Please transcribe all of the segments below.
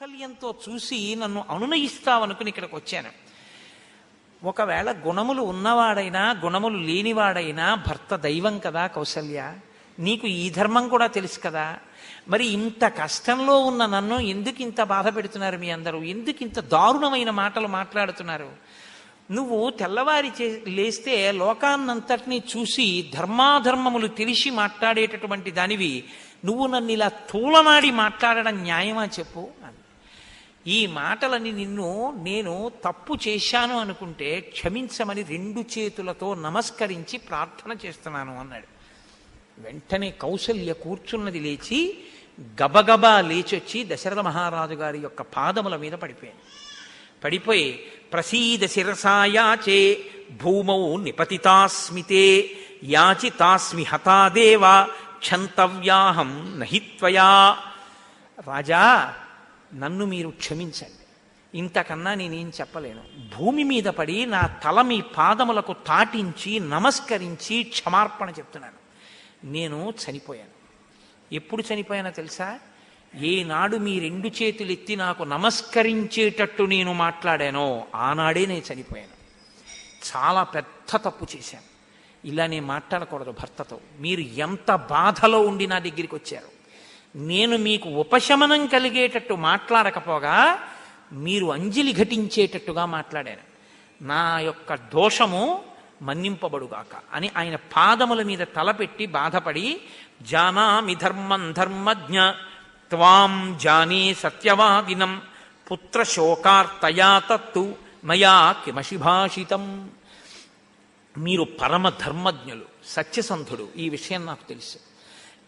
వాత్సల్యంతో చూసి నన్ను అనునయిస్తావనుకుని ఇక్కడికి వచ్చాను ఒకవేళ గుణములు ఉన్నవాడైనా గుణములు లేనివాడైనా భర్త దైవం కదా కౌసల్య. నీకు ఈ ధర్మం కూడా తెలుసు కదా. మరి ఇంత కష్టంలో ఉన్న నన్ను ఎందుకు ఇంత బాధ పెడుతున్నారు మీ అందరూ? ఎందుకు ఇంత దారుణమైన మాటలు మాట్లాడుతున్నారు? నువ్వు తెల్లవారి చే లేస్తే లోకాన్నంతటినీ చూసి ధర్మాధర్మములు తెలిసి మాట్లాడేటటువంటి దానివి నువ్వు నన్ను ఇలా తూలనాడి మాట్లాడడం న్యాయమా చెప్పు? ఈ మాటలని నిన్ను నేను తప్పు చేశాను అనుకుంటే క్షమించమని రెండు చేతులతో నమస్కరించి ప్రార్థన చేస్తున్నాను అన్నాడు. వెంటనే కౌశల్య కూర్చున్నది లేచి గబగబా లేచొచ్చి దశరథ మహారాజు గారి యొక్క పాదముల మీద పడిపోయాను పడిపోయి ప్రసీద శిరసాయాచే భూమౌ నిపతితాస్మితే యాచితాస్మి హతాదేవ క్షంతవ్యాహం నహిత్వయా రాజా నన్ను మీరు క్షమించండి. ఇంతకన్నా నేనేం చెప్పలేను. భూమి మీద పడి నా తల మీ పాదములకు తాటించి నమస్కరించి క్షమార్పణ చెప్తున్నాను. నేను చనిపోయాను. ఎప్పుడు చనిపోయానో తెలుసా? ఏనాడు మీ రెండు చేతులు ఎత్తి నాకు నమస్కరించేటట్టు నేను మాట్లాడానో ఆనాడే నేను చనిపోయాను. చాలా పెద్ద తప్పు చేశాను. ఇలా నేను మాట్లాడకూడదు భర్తతో. మీరు ఎంత బాధలో ఉండి నా దగ్గరికి వచ్చారు? నేను మీకు ఉపశమనం కలిగేటట్టు మాట్లాడకపోగా మీరు అంజలి ఘటించేటట్టుగా మాట్లాడాను. నా యొక్క దోషము మన్నింపబడుగాక అని ఆయన పాదముల మీద తలపెట్టి బాధపడి జానామి ధర్మం ధర్మజ్ఞ త్వాం జానే సత్యవాదినం పుత్రశోకార్తయా తత్తు మయా కిమశిభాషితం మీరు పరమ ధర్మజ్ఞులు సత్యసంధుడు ఈ విషయం నాకు తెలుసు.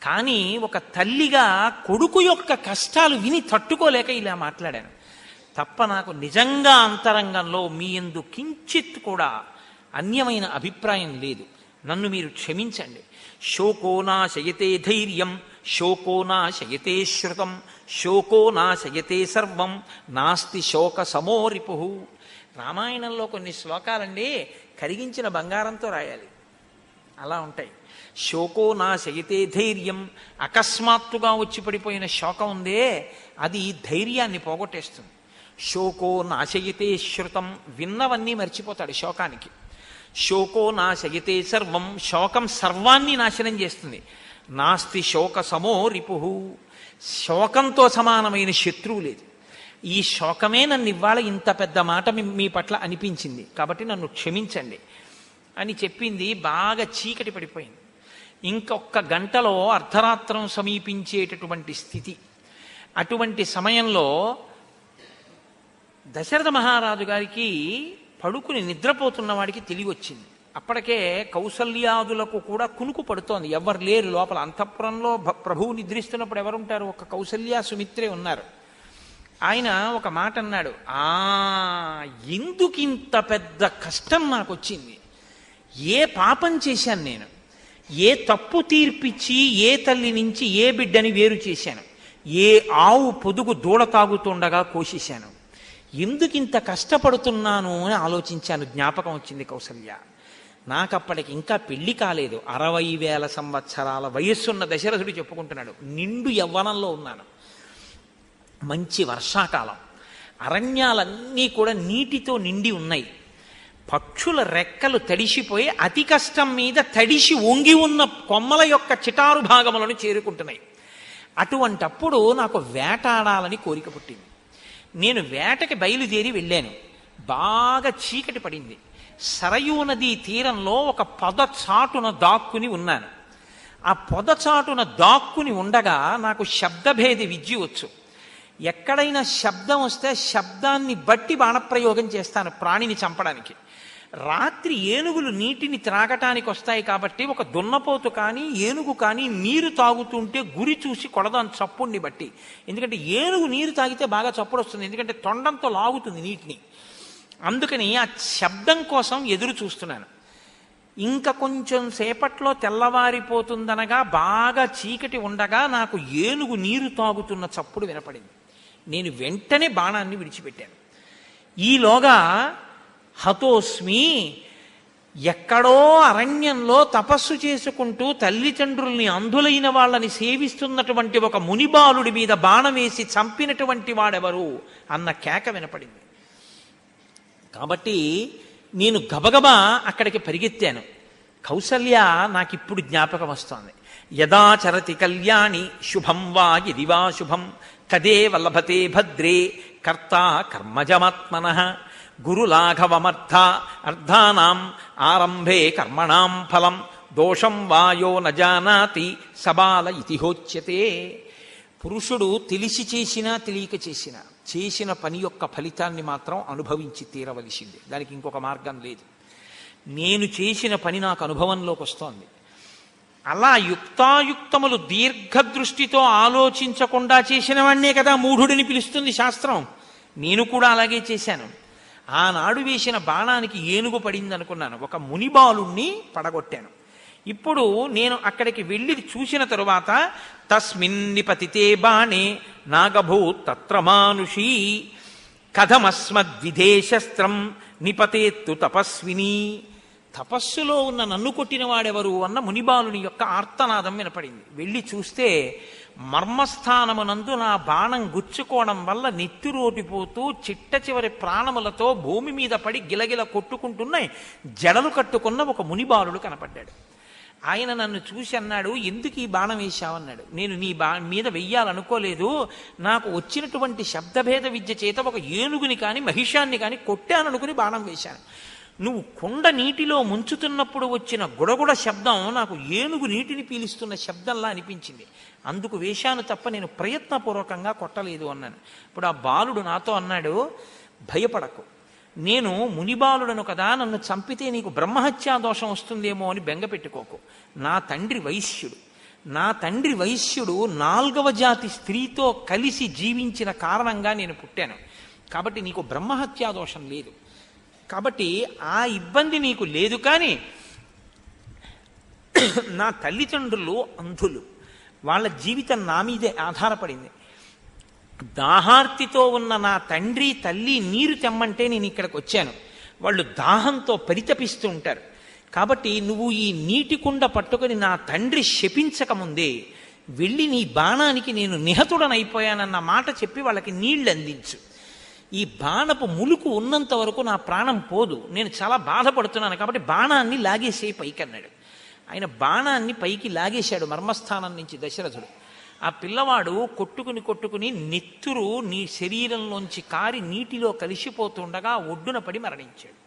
కానీ ఒక తల్లిగా కొడుకు యొక్క కష్టాలు విని తట్టుకోలేక ఇలా మాట్లాడాను. తప్ప నాకు నిజంగా అంతరంగంలో మీ ఎందు కించిత్ కూడా అన్యమైన అభిప్రాయం లేదు. నన్ను మీరు క్షమించండి. శోకో నాశయతే ధైర్యం శోకో నాశయతే శృతం శోకో నాశయతే సర్వం నాస్తి శోక సమోరిపు రామాయణంలో కొన్ని శ్లోకాలండి కరిగించిన బంగారంతో రాయాలి. అలా ఉంటాయి. శోకో నా శయితే ధైర్యం. అకస్మాత్తుగా వచ్చి పడిపోయిన శోకం ఉందే అది ధైర్యాన్ని పోగొట్టేస్తుంది. శోకో నాశయితే శృతం విన్నవన్నీ మర్చిపోతాడు శోకానికి. శోకో నాశయితే సర్వం శోకం సర్వాన్ని నాశనం చేస్తుంది. నాస్తి శోక సమో రిపు. శోకంతో సమానమైన శత్రువు లేదు. ఈ శోకమే నన్ను ఇవాళ ఇంత పెద్ద మాట మీ పట్ల అనిపించింది. కాబట్టి నన్ను క్షమించండి. అని చెప్పింది బాగా చీకటి పడిపోయింది. ఇంకొక గంటలో అర్ధరాత్రం సమీపించేటటువంటి స్థితి. అటువంటి సమయంలో దశరథ మహారాజు గారికి పడుకుని నిద్రపోతున్న వాడికి తెలివి వచ్చింది అప్పటికే కౌసల్యాదులకు కూడా కునుకు పడుతోంది. ఎవరు లేరు లోపల. అంతఃపురంలో భ- ప్రభువు నిద్రిస్తున్నప్పుడు ఎవరుంటారు? ఒక కౌసల్య సుమిత్రే ఉన్నారు. ఆయన ఒక మాట అన్నాడు. ఆ ఎందుకింత పెద్ద కష్టం నాకు వచ్చింది ఏ పాపం చేశాను నేను? ఏ తప్పు తీర్పిచ్చి ఏ తల్లి నుంచి ఏ బిడ్డని వేరు చేశాను? ఏ ఆవు పొదుగు దూడ తాగుతుండగా కోషిశాను ఎందుకు ఇంత కష్టపడుతున్నాను అని ఆలోచించాను. జ్ఞాపకం వచ్చింది కౌసల్య. నాకు అప్పటికి ఇంకా పెళ్ళి కాలేదు. అరవై వేల సంవత్సరాల వయస్సున్న దశరథుడు చెప్పుకుంటున్నాడు. నిండు యవ్వనంలో ఉన్నాను. మంచి వర్షాకాలం. అరణ్యాలన్నీ కూడా నీటితో నిండి ఉన్నాయి. పక్షుల రెక్కలు తడిసిపోయి అతి కష్టం మీద తడిసి వంగి ఉన్న కొమ్మల యొక్క చిటారు భాగములను చేరుకుంటున్నాయి. అటువంటప్పుడు నాకు వేటాడాలని కోరిక పుట్టింది. నేను వేటకి బయలుదేరి వెళ్ళాను. బాగా చీకటి పడింది. సరయూ నదీ తీరంలో ఒక పొద చాటున దాక్కుని ఉన్నాను. ఆ పొద చాటున దాక్కుని ఉండగా నాకు శబ్దభేది విద్య వచ్చు. ఎక్కడైనా శబ్దం వస్తే శబ్దాన్ని బట్టి బాణప్రయోగం చేస్తాను ప్రాణిని చంపడానికి. రాత్రి ఏనుగులు నీటిని త్రాగటానికి వస్తాయి కాబట్టి ఒక దున్నపోతు కానీ ఏనుగు కానీ నీరు తాగుతుంటే గురి చూసి కొడదాం చప్పుడిని బట్టి. ఎందుకంటే ఏనుగు నీరు తాగితే బాగా చప్పుడు వస్తుంది. ఎందుకంటే తొండంతో లాగుతుంది నీటిని. అందుకని ఆ శబ్దం కోసం ఎదురు చూస్తున్నాను. ఇంకా కొంచెం సేపట్లో తెల్లవారిపోతుందనగా బాగా చీకటి ఉండగా నాకు ఏనుగు నీరు తాగుతున్న చప్పుడు వినపడింది. నేను వెంటనే బాణాన్ని విడిచిపెట్టాను. ఈలోగా హతోస్మి ఎక్కడో అరణ్యంలో తపస్సు చేసుకుంటూ తల్లిదండ్రుల్ని అంధులైన వాళ్ళని సేవిస్తున్నటువంటి ఒక మునిబాలుడి మీద బాణం వేసి చంపినటువంటి వాడెవరు అన్న కేక వినపడింది. కాబట్టి నేను గబగబా అక్కడికి పరిగెత్తాను. కౌసల్య నాకిప్పుడు జ్ఞాపకం వస్తోంది. యదాచరతి కళ్యాణి శుభం వా ఇది వా శుభం కదే వల్లభతే భద్రే కర్త కర్మజమాత్మన గురులాఘవమర్థ అర్థానాం ఆరంభే కర్మణాం ఫలం దోషం వాయో నజానాతి సబాల ఇతిహోచ్యతే పురుషుడు తెలిసి చేసినా తెలియక చేసినా చేసిన పని యొక్క ఫలితాన్ని మాత్రం అనుభవించి తీరవలసిందే. దానికి ఇంకొక మార్గం లేదు. నేను చేసిన పని నాకు అనుభవంలోకి వస్తోంది. అలా యుక్తాయుక్తములు దీర్ఘదృష్టితో ఆలోచించకుండా చేసిన వాడినే కదా మూఢుడిని పిలుస్తుంది శాస్త్రం. నేను కూడా అలాగే చేశాను. ఆనాడు వేసిన బాణానికి ఏనుగు పడింది అనుకున్నాను ఒక మునిబాలుణ్ణి పడగొట్టాను. ఇప్పుడు నేను అక్కడికి వెళ్ళి చూసిన తరువాత తస్మిన్ నిపతితే బాణే నాగభూ తత్ర మానుషీ కథమస్మద్విధేశస్త్రం నిపతేత్తు తపస్విని. తపస్సులో ఉన్న నన్ను కొట్టిన వాడెవరు అన్న మునిబాలుని యొక్క ఆర్తనాదం వినపడింది. వెళ్ళి చూస్తే మర్మస్థానమునందు నా బాణం గుచ్చుకోవడం వల్ల నెత్తిరోటిపోతూ చిట్ట చివరి ప్రాణములతో భూమి మీద పడి గిలగిల కొట్టుకుంటున్నాయి జడలు కట్టుకున్న ఒక మునిబాలుడు కనపడ్డాడు. ఆయన నన్ను చూసి అన్నాడు ఎందుకు ఈ బాణం వేశావన్నాడు నేను నీ బా మీద వెయ్యాలనుకోలేదు. నాకు వచ్చినటువంటి శబ్దభేద విద్య చేత ఒక ఏనుగుని కానీ మహిషాన్ని కానీ కొట్టాననుకుని బాణం వేశాను. నువ్వు కుండ నీటిలో ముంచుతున్నప్పుడు వచ్చిన గుడగుడ శబ్దం నాకు ఏనుగు నీటిని పీలిస్తున్న శబ్దంలా అనిపించింది. అందుకు వేశాను తప్ప నేను ప్రయత్నపూర్వకంగా కొట్టలేదు అన్నాను. ఇప్పుడు ఆ బాలుడు నాతో అన్నాడు భయపడకు. నేను మునిబాలుడను కదా నన్ను చంపితే నీకు బ్రహ్మహత్యా దోషం వస్తుందేమో అని బెంగ పెట్టుకోకు. నా తండ్రి వైశ్యుడు. నా తండ్రి వైశ్యుడు నాల్గవ జాతి స్త్రీతో కలిసి జీవించిన కారణంగా నేను పుట్టాను. కాబట్టి నీకు బ్రహ్మహత్యా దోషం లేదు. కాబట్టి ఆ ఇబ్బంది నీకు లేదు కానీ నా తల్లిదండ్రులు అంధులు. వాళ్ళ జీవితం నా మీదే ఆధారపడింది. దాహార్తితో ఉన్న నా తండ్రి తల్లి నీరు తెమ్మంటే నేను ఇక్కడికి వచ్చాను. వాళ్ళు దాహంతో పరితపిస్తూ ఉంటారు. కాబట్టి నువ్వు ఈ నీటి కుండ పట్టుకొని నా తండ్రి శపించకముందే వెళ్ళి నీ బాణానికి నేను నిహతుడనైపోయానన్న మాట చెప్పి వాళ్ళకి నీళ్ళు అందించు. ఈ బాణపు ములుకు ఉన్నంత వరకు నా ప్రాణం పోదు. నేను చాలా బాధపడుతున్నాను కాబట్టి బాణాన్ని లాగేసేయి పైకి అన్నాడు ఆయన బాణాన్ని పైకి లాగేశాడు మర్మస్థానం నుంచి దశరథుడు. ఆ పిల్లవాడు కొట్టుకుని కొట్టుకుని నెత్తురు నీ శరీరంలోంచి కారి నీటిలో కలిసిపోతుండగా ఒడ్డున పడి మరణించాడు.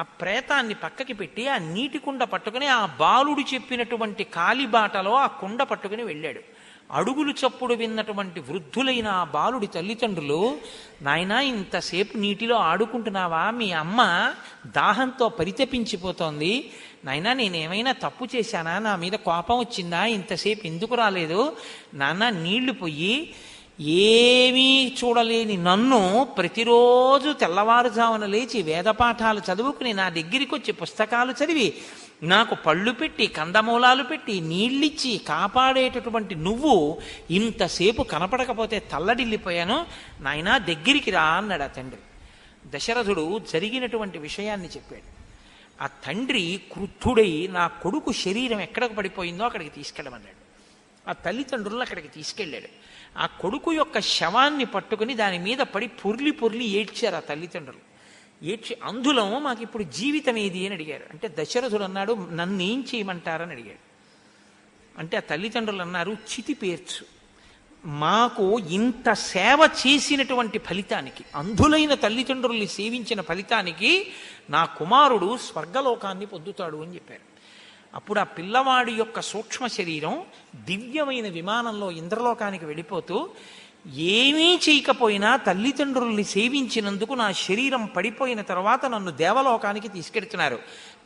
ఆ ప్రేతాన్ని పక్కకి పెట్టి ఆ నీటి కుండ పట్టుకుని ఆ బాలుడు చెప్పినటువంటి కాలిబాటలో ఆ కుండ పట్టుకుని వెళ్ళాడు. అడుగులు చప్పుడు విన్నటువంటి వృద్ధులైన ఆ బాలుడి తల్లిదండ్రులు నాయనా ఇంతసేపు నీటిలో ఆడుకుంటున్నావా? మీ అమ్మ దాహంతో పరితపించిపోతోంది. నాయనా నేనేమైనా తప్పు చేశానా? నా మీద కోపం వచ్చిందా? ఇంతసేపు ఎందుకు రాలేదు? నాన్న నీళ్ళు పోయి ఏమీ చూడలేని నన్ను ప్రతిరోజు తెల్లవారుజామున లేచి వేద పాఠాలు చదువుకుని నా దగ్గరికి వచ్చి పుస్తకాలు చదివి నాకు పళ్ళు పెట్టి కందమూలాలు పెట్టి నీళ్ళిచ్చి కాపాడేటటువంటి నువ్వు ఇంతసేపు కనపడకపోతే తల్లడిల్లిపోయాను. నాయనా దగ్గరికి రా అన్నాడు ఆ తండ్రి. దశరథుడు జరిగినటువంటి విషయాన్ని చెప్పాడు. ఆ తండ్రి క్రుద్ధుడై నా కొడుకు శరీరం ఎక్కడికి పడిపోయిందో అక్కడికి తీసుకెళ్ళమన్నాడు. ఆ తల్లిదండ్రులను అక్కడికి తీసుకెళ్ళాడు. ఆ కొడుకు యొక్క శవాన్ని పట్టుకుని దాని మీద పడి పొర్లి పొర్లి ఏడ్చారు ఆ తల్లిదండ్రులు. ఏడ్చి అందులో మాకు ఇప్పుడు జీవితం ఏది అని అడిగారు. అంటే దశరథుడు అన్నాడు నన్ను ఏం చేయమంటారని అడిగాడు. అంటే ఆ తల్లిదండ్రులు అన్నారు చితి పేర్చు. మాకు ఇంత సేవ చేసినటువంటి ఫలితానికి అంధులైన తల్లిదండ్రుల్ని సేవించిన ఫలితానికి నా కుమారుడు స్వర్గలోకాన్ని పొందుతాడు అని చెప్పారు. అప్పుడు ఆ పిల్లవాడి యొక్క సూక్ష్మ శరీరం దివ్యమైన విమానంలో ఇంద్రలోకానికి వెళ్ళిపోతూ ఏమీ చేయకపోయినా తల్లిదండ్రుల్ని సేవించినందుకు నా శరీరం పడిపోయిన తర్వాత నన్ను దేవలోకానికి తీసుకెడుతున్నారు.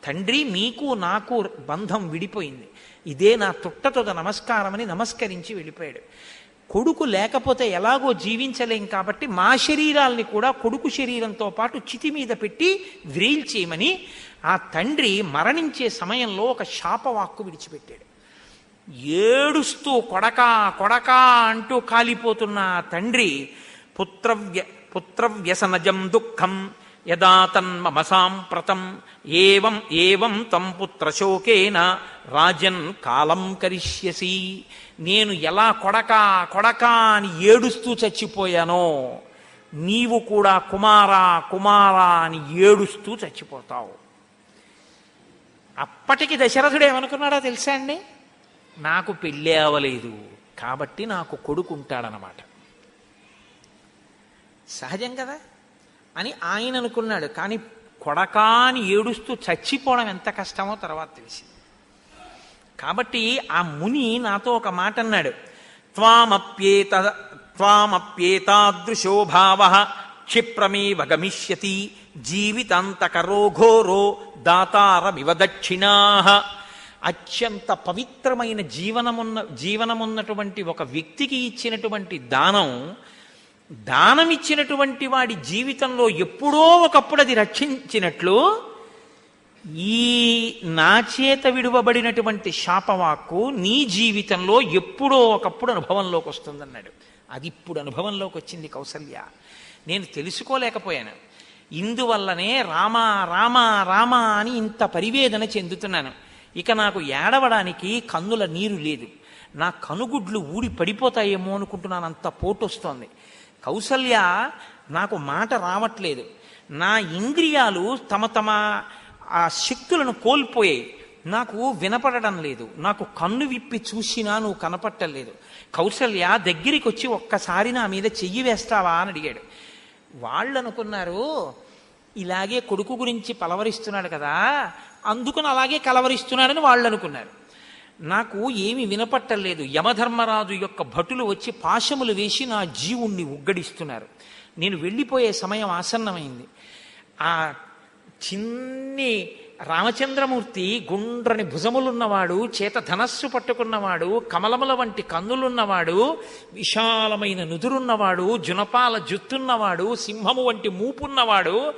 తండ్రి మీకు నాకు బంధం విడిపోయింది. ఇదే నా తుట్టతొద నమస్కారమని నమస్కరించి వెళ్ళిపోయాడు. కొడుకు లేకపోతే ఎలాగో జీవించలేం కాబట్టి మా శరీరాల్ని కూడా కొడుకు శరీరంతో పాటు చితి మీద పెట్టి వ్రీల్ చేయమని ఆ తండ్రి మరణించే సమయంలో ఒక శాపవాక్కు విడిచిపెట్టాడు. ఏడుస్తూ కొడకా కొడకా అంటూ కాలిపోతున్న తండ్రి పుత్రవ్య పుత్రవ్యసనజం దుఃఖం యదా తన్మమ సాంప్రతం ఏవం ఏవం తం పుత్రశోకేన రాజన్ కాలం కరిష్యసి. నేను ఎలా కొడకా కొడకా అని ఏడుస్తూ చచ్చిపోయానో నీవు కూడా కుమారా కుమారా అని ఏడుస్తూ చచ్చిపోతావు. అప్పటికి దశరథుడు ఏమనుకున్నాడో తెలుసా అండి? నాకు పెళ్ళి అవ్వలేదు. కాబట్టి నాకు కొడుకు ఉంటాడనమాట సహజం కదా? అని ఆయన అనుకున్నాడు. కానీ కొడకాని ఏడుస్తూ చచ్చిపోవడం ఎంత కష్టమో తర్వాత తెలిసింది. కాబట్టి ఆ ముని నాతో ఒక మాట అన్నాడు. త్వామప్యేత త్వామప్యేతాదృశో భావ క్షిప్రమేవ గమిష్యతి జీవితాంతకరో ఘోరో దాతారమివ దక్షిణా అత్యంత పవిత్రమైన జీవనమున్న జీవనమున్నటువంటి ఒక వ్యక్తికి ఇచ్చినటువంటి దానం దానం ఇచ్చినటువంటి వాడి జీవితంలో ఎప్పుడో ఒకప్పుడు అది రక్షించినట్లు ఈ నా చేత విడువబడినటువంటి శాపవాక్కు నీ జీవితంలో ఎప్పుడో ఒకప్పుడు అనుభవంలోకి వస్తుందన్నాడు. అది ఇప్పుడు అనుభవంలోకి వచ్చింది కౌసల్య. నేను తెలుసుకోలేకపోయాను. ఇందువల్లనే రామ రామ రామ అని ఇంత పరివేదన చెందుతున్నాను. ఇక నాకు ఏడవడానికి కన్నుల నీరు లేదు. నా కనుగుడ్లు ఊడి పడిపోతాయేమో అనుకుంటున్నాను అంత పోటొస్తోంది. కౌసల్య నాకు మాట రావట్లేదు. నా ఇంద్రియాలు తమ తమ ఆ శక్తులను కోల్పోయాయి. నాకు వినపడడం లేదు. నాకు కన్ను విప్పి చూసినా నువ్వు కనపట్టలేదు కౌసల్య దగ్గరికి వచ్చి ఒక్కసారి నా మీద చెయ్యి వేస్తావా అని అడిగాడు. వాళ్ళు అనుకున్నారు ఇలాగే కొడుకు గురించి పలవరిస్తున్నాడు కదా అందుకుని అలాగే కలవరిస్తున్నాడని వాళ్ళు అనుకున్నారు. నాకు ఏమి వినపట్టలేదు. యమధర్మరాజు యొక్క భటులు వచ్చి పాశములు వేసి నా జీవుణ్ణి ఉగ్గడిస్తున్నారు. నేను వెళ్ళిపోయే సమయం ఆసన్నమైంది. ఆ చిన్ని రామచంద్రమూర్తి గుండ్రని భుజములున్నవాడు చేత ధనస్సు పట్టుకున్నవాడు కమలముల వంటి కన్నులున్నవాడు విశాలమైన నుదురున్నవాడు జునపాల జుత్తున్నవాడు సింహము వంటి మూపున్నవాడు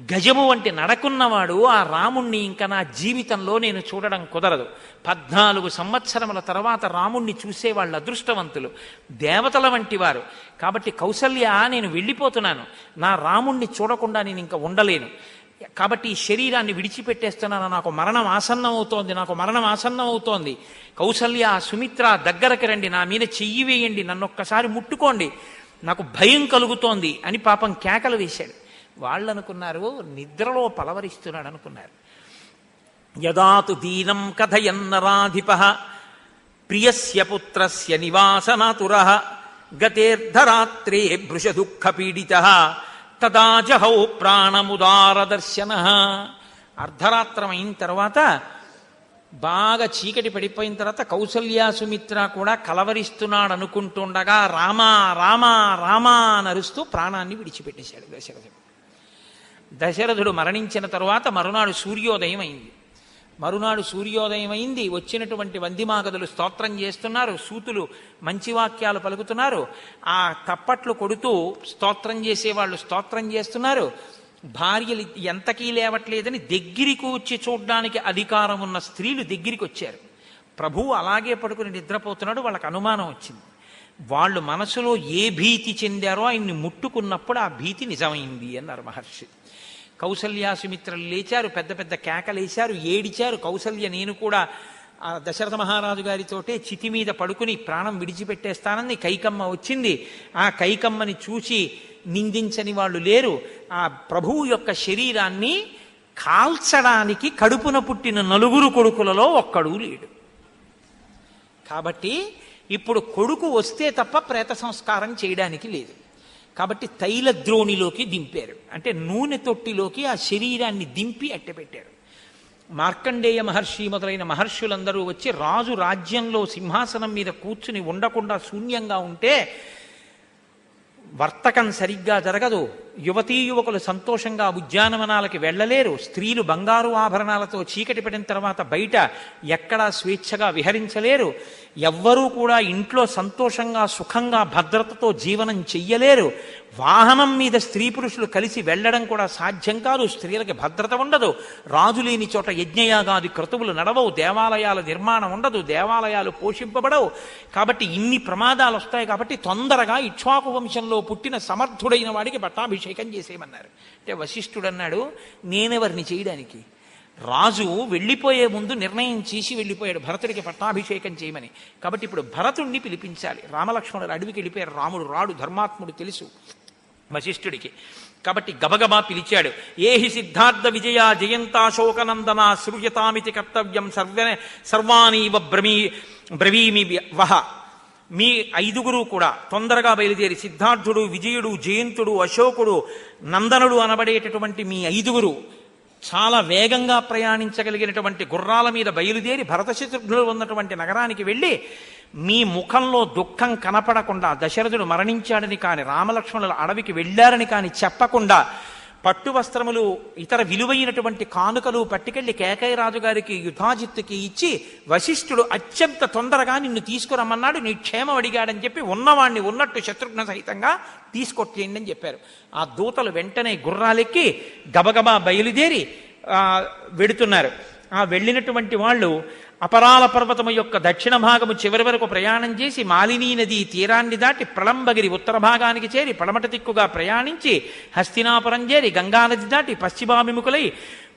గజము వంటి నడకున్నవాడు ఆ రాముణ్ణి ఇంకా నా జీవితంలో నేను చూడడం కుదరదు. పద్నాలుగు సంవత్సరముల తర్వాత రాముణ్ణి చూసే వాళ్ళ అదృష్టవంతులు దేవతల వంటి వారు. కాబట్టి కౌసల్య నేను వెళ్ళిపోతున్నాను. నా రాముణ్ణి చూడకుండా నేను ఇంకా ఉండలేను. కాబట్టి ఈ శరీరాన్ని విడిచిపెట్టేస్తున్నాను. నాకు మరణం ఆసన్నం అవుతోంది నాకు మరణం ఆసన్నం అవుతోంది కౌసల్య సుమిత్ర దగ్గరకు రండి. నా మీద చెయ్యి వేయండి. నన్ను ఒక్కసారి ముట్టుకోండి. నాకు భయం కలుగుతోంది అని పాపం కేకలు వేశాడు. వాళ్ళు అనుకున్నారు నిద్రలో పలవరిస్తున్నాడు అనుకున్నారు. యదాతు దీనం కథయన్నరాధిప ప్రియస్య పుత్రస్య నివాసనాతుర గతేర్ధరాత్రే భృషదుఃఖపీడిత తదా జహౌ ప్రాణముదారదర్శన. అర్ధరాత్రం అయిన తర్వాత బాగా చీకటి పడిపోయిన తర్వాత కౌసల్యా సుమిత్ర కూడా కలవరిస్తున్నాడు అనుకుంటుండగా రామా రామా రామా అని అరుస్తూ ప్రాణాన్ని విడిచిపెట్టేశాడు దశరథుడు. దశరథుడు మరణించిన తరువాత మరునాడు సూర్యోదయం అయింది. మరునాడు సూర్యోదయం అయింది. వచ్చినటువంటి వందిమాగదులు స్తోత్రం చేస్తున్నారు. సూతులు మంచి వాక్యాలు పలుకుతున్నారు. ఆ తప్పట్లు కొడుతూ స్తోత్రం చేసేవాళ్ళు స్తోత్రం చేస్తున్నారు. భార్యలు ఎంతకీ లేవట్లేదని దగ్గరికి వచ్చి చూడడానికి అధికారం ఉన్న స్త్రీలు దగ్గరికి వచ్చారు. ప్రభువు అలాగే పడుకుని నిద్రపోతున్నాడు. వాళ్ళకి అనుమానం వచ్చింది. వాళ్ళు మనసులో ఏ భీతి చెందారో ఆయన్ని ముట్టుకున్నప్పుడు ఆ భీతి నిజమైంది అన్నారు మహర్షి. కౌసల్యా సుమిత్రలు లేచారు పెద్ద పెద్ద కేకలేశారు ఏడిచారు. కౌసల్య నేను కూడా ఆ దశరథ మహారాజు గారితోటే చితి మీద పడుకుని ప్రాణం విడిచిపెట్టేస్తానని కైకమ్మ వచ్చింది. ఆ కైకమ్మని చూసి నిందించని వాళ్ళు లేరు. ఆ ప్రభువు యొక్క శరీరాన్ని కాల్చడానికి కడుపున పుట్టిన నలుగురు కొడుకులలో ఒక్కడు లేడు. కాబట్టి ఇప్పుడు కొడుకు వస్తే తప్ప ప్రేత సంస్కారం చేయడానికి లేదు. కాబట్టి తైల ద్రోణిలోకి దింపారు. అంటే నూనె తొట్టిలోకి ఆ శరీరాన్ని దింపి అట్టపెట్టారు మార్కండేయ మహర్షి మొదలైన మహర్షులందరూ వచ్చి రాజు రాజ్యంలో సింహాసనం మీద కూర్చుని ఉండకుండా శూన్యంగా ఉంటే వర్తకం సరిగ్గా జరగదు. యువతీ యువకులు సంతోషంగా ఉద్యానవనాలకి వెళ్ళలేరు. స్త్రీలు బంగారు ఆభరణాలతో చీకటి పడిన తర్వాత బయట ఎక్కడా స్వేచ్ఛగా విహరించలేరు. ఎవ్వరూ కూడా ఇంట్లో సంతోషంగా సుఖంగా భద్రతతో జీవనం చెయ్యలేరు. వాహనం మీద స్త్రీ పురుషులు కలిసి వెళ్ళడం కూడా సాధ్యం కాదు. స్త్రీలకి భద్రత ఉండదు. రాజు లేని చోట యజ్ఞయాగాది క్రతువులు నడవవు. దేవాలయాల నిర్మాణం ఉండదు. దేవాలయాలు పోషింపబడవు. కాబట్టి ఇన్ని ప్రమాదాలు వస్తాయి కాబట్టి తొందరగా ఇక్ష్వాకు వంశంలో పుట్టిన సమర్థుడైన వాడికి పట్టాభిషేకం అభిషేకం చేసేయమన్నారు. అంటే వశిష్ఠుడు అన్నాడు నేనెవరిని చేయడానికి? రాజు వెళ్ళిపోయే ముందు నిర్ణయం చేసి వెళ్ళిపోయాడు భరతుడికి పట్టాభిషేకం చేయమని. కాబట్టి ఇప్పుడు భరతుణ్ణి పిలిపించాలి. రామలక్ష్మణుడు అడవికి వెళ్ళిపోయారు రాముడు రాడు ధర్మాత్ముడు తెలుసు వశిష్ఠుడికి. కాబట్టి గబగబా పిలిచాడు ఏహి సిద్ధార్థ విజయ జయంతాశోకనందన సృజతామితి కర్తవ్యం సర్వ సర్వాణీవ బ్రమీ బ్రవీమి వహ మీ ఐదుగురు కూడా తొందరగా బయలుదేరి సిద్ధార్థుడు విజయుడు జయంతుడు అశోకుడు నందనుడు అనబడేటటువంటి మీ ఐదుగురు చాలా వేగంగా ప్రయాణించగలిగినటువంటి గుర్రాల మీద బయలుదేరి భరతశత్రుఘ్నులు ఉన్నటువంటి నగరానికి వెళ్ళి మీ ముఖంలో దుఃఖం కనపడకుండా దశరథుడు మరణించాడని కాని రామలక్ష్మణుల అడవికి వెళ్ళారని కాని చెప్పకుండా పట్టు వస్త్రములు ఇతర విలువైనటువంటి కానుకలు పట్టుకెళ్ళి కేకయ్య యుధాజిత్తుకి ఇచ్చి వశిష్ఠుడు అత్యంత తొందరగా నిన్ను తీసుకురమ్మన్నాడు నీ క్షేమం అడిగాడని చెప్పి ఉన్నవాణ్ణి ఉన్నట్టు శత్రుఘ్న సహితంగా తీసుకొచ్చేయండి అని చెప్పారు. ఆ దూతలు వెంటనే గుర్రాలెక్కి గబగబా బయలుదేరి వెడుతున్నారు. ఆ వెళ్ళినటువంటి వాళ్ళు అపరాల పర్వతము యొక్క దక్షిణ భాగము చివరి వరకు ప్రయాణం చేసి మాలినీ నది తీరాన్ని దాటి ప్రళంబగిరి ఉత్తర భాగానికి చేరి పడమట దిక్కుగా ప్రయాణించి హస్తినాపురం చేరి గంగానది దాటి పశ్చిమాభిముఖులై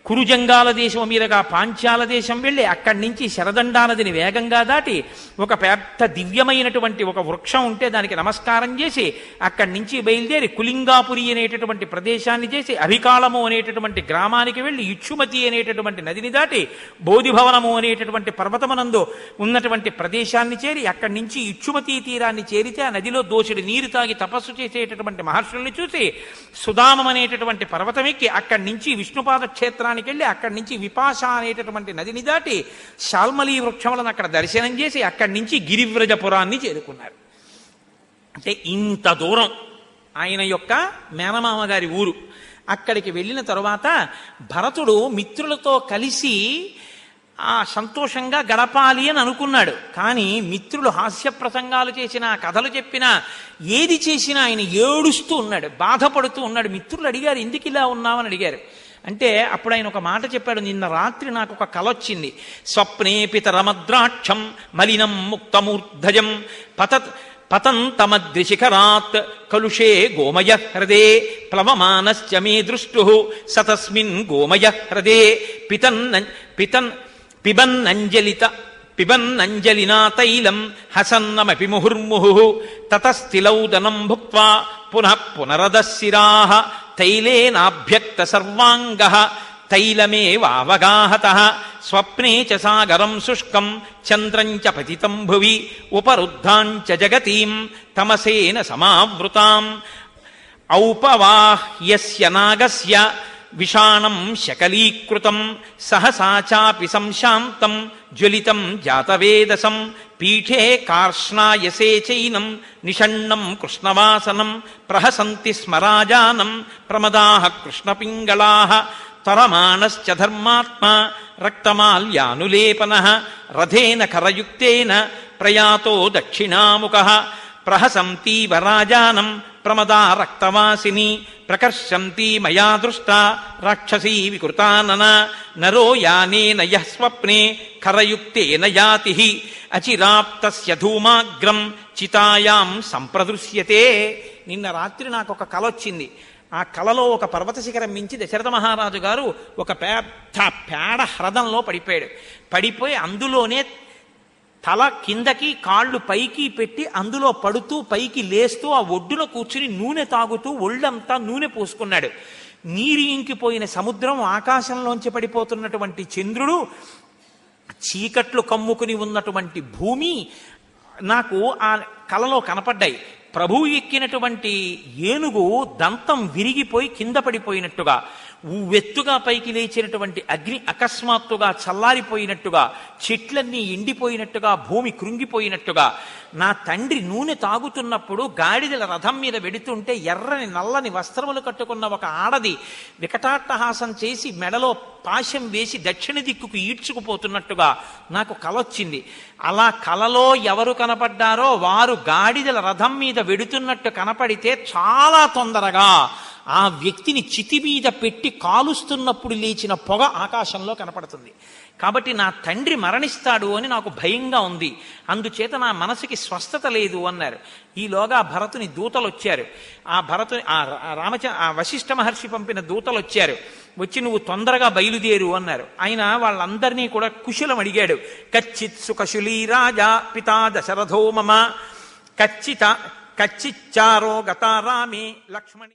కురుజంగాల దేశం మీదుగా పాంచాల దేశం వెళ్ళి అక్కడి నుంచి శరదండానదిని వేగంగా దాటి ఒక పెద్ద దివ్యమైనటువంటి ఒక వృక్షం ఉంటే దానికి నమస్కారం చేసి అక్కడి నుంచి బయలుదేరి కులింగాపురి అనేటటువంటి ప్రదేశాన్ని చేసి అభికాళము అనేటటువంటి గ్రామానికి వెళ్ళి ఇచ్చుమతి అనేటటువంటి నదిని దాటి బోధిభవనము అనేటటువంటి పర్వతమునందు ఉన్నటువంటి ప్రదేశాన్ని చేరి అక్కడి నుంచి ఇచ్చుమతి తీరాన్ని చేరితే ఆ నదిలో దోషుడి నీరు తాగి తపస్సు చేసేటటువంటి మహర్షుల్ని చూసి సుధామం అనేటటువంటి పర్వతం ఎక్కి అక్కడి నుంచి విష్ణుపాద క్షేత్రానికి వెళ్ళి అక్కడి నుంచి విపాష అనేటటువంటి నదిని దాటి శాల్మలీ వృక్షములను అక్కడ దర్శనం చేసి అక్కడి నుంచి గిరివ్రజపురాన్ని చేరుకున్నారు. అంటే ఇంత దూరం ఆయన యొక్క మేనమామ గారి ఊరు. అక్కడికి వెళ్ళిన తరువాత భరతుడు మిత్రులతో కలిసి ఆ సంతోషంగా గడపాలి అని అనుకున్నాడు. కానీ మిత్రులు హాస్య ప్రసంగాలు చేసినా కథలు చెప్పినా ఏది చేసినా ఆయన ఏడుస్తూ ఉన్నాడు బాధపడుతూ ఉన్నాడు. మిత్రులు అడిగారు ఎందుకు ఇలా ఉన్నామని అడిగారు. అంటే అప్పుడు ఆయన ఒక మాట చెప్పాడు నిన్న రాత్రి నాకు ఒక కల వచ్చింది. స్వప్నే పితరమద్రాక్షం మలినం ముక్తమూర్ధజం పతత్ పతంతమద్రిశిఖరాత్ కలుషే గోమయ హ్రదే ప్లవమానశ్చ మే దృష్టు సతస్మిన్ గోమయ హ్రదే పితన్ పితన్ పిబన్నంజలిత పిబన్నంజలినా తైలం హసన్నమపి ముహుర్ముహు తతస్థిలౌదనం భుక్వా పునః పునరదశిరా తైలేనాభ్యక్త సర్వాంగ తైలమేవావగాహత స్వప్నే చ సాగరం శుష్కం చంద్రం చ పతితం భువి ఉపరుద్ధాంచ జగతీం తమసేన సమావృతాం. ఔపవాహ్యస్య నాగస్య విషాణం శకలీకృతం సహసాచాపి సంశాంతం జ్వలితం జాతవేదసం పీఠే కార్ష్ణాయసే చైనం నిషణ్ణం కృష్ణవాసనం ప్రహసంతి స్మరాజానం ప్రమదాః కృష్ణపింగళాః తరమాణశ్చ ధర్మాత్మా రక్తమాల్యానులేపన రథేన ఖరయుక్తేన ప్రయాతో దక్షిణాముఖ ప్రహసంతీవ రాజానం ప్రమదా రక్తవాసిని ప్రకర్షంతి మయా దృష్ట రాక్షసీ వికృతానన నరో యానేన యః స్వప్నే ఖరయుక్తేన యాతి అచిరాప్తస్య ధూమాగ్రం చితాయాం సంప్రదృశ్యతే నిన్న రాత్రి నాకు ఒక కల వచ్చింది. ఆ కలలో ఒక పర్వత శిఖరం మించి దశరథ మహారాజు గారు ఒక పెద్ద పేడ హ్రదంలో పడిపోయాడు. పడిపోయి అందులోనే తల కిందకి కాళ్ళు పైకి పెట్టి అందులో పడుతూ పైకి లేస్తూ ఆ ఒడ్డున కూర్చుని నూనె తాగుతూ ఒళ్ళంతా నూనె పోసుకున్నాడు. నీరు ఇంకిపోయిన సముద్రం ఆకాశంలోంచి పడిపోతున్నటువంటి చంద్రుడు చీకట్లు కమ్ముకుని ఉన్నటువంటి భూమి నాకు ఆ కలలో కనపడ్డాయి. ప్రభువు ఎక్కినటువంటి ఏనుగు దంతం విరిగిపోయి కింద పడిపోయినట్టుగా ఉవ్వెత్తుగా పైకి లేచినటువంటి అగ్ని అకస్మాత్తుగా చల్లారిపోయినట్టుగా చెట్లన్నీ ఎండిపోయినట్టుగా భూమి కృంగిపోయినట్టుగా నా తండ్రి నూనె తాగుతున్నప్పుడు గాడిదల రథం మీద వెడుతుంటే ఎర్రని నల్లని వస్త్రములు కట్టుకున్న ఒక ఆడది వికటాట్టహాసం చేసి మెడలో పాశం వేసి దక్షిణ దిక్కుకు ఈడ్చుకుపోతున్నట్టుగా నాకు కలొచ్చింది. అలా కలలో ఎవరు కనపడ్డారో వారు గాడిదల రథం మీద వెడుతున్నట్టు కనపడితే చాలా తొందరగా ఆ వ్యక్తిని చితి మీద పెట్టి కాలుస్తున్నప్పుడు లేచిన పొగ ఆకాశంలో కనపడుతుంది. కాబట్టి నా తండ్రి మరణిస్తాడు అని నాకు భయంగా ఉంది. అందుచేత నా మనసుకి స్వస్థత లేదు అన్నారు. ఈలోగా భరతుని దూతలు వచ్చారు. ఆ భరతుని ఆ రామచ ఆ వశిష్ఠ మహర్షి పంపిన దూతలు వచ్చారు. వచ్చి నువ్వు తొందరగా బయలుదేరు అన్నారు. ఆయన వాళ్ళందరినీ కూడా కుశలం అడిగాడు. కచ్చిత్ సుకశులీ రాజా పితా దశరథో మమ. కచ్చిత కచ్చిచ్చారో గతారామి లక్ష్మణి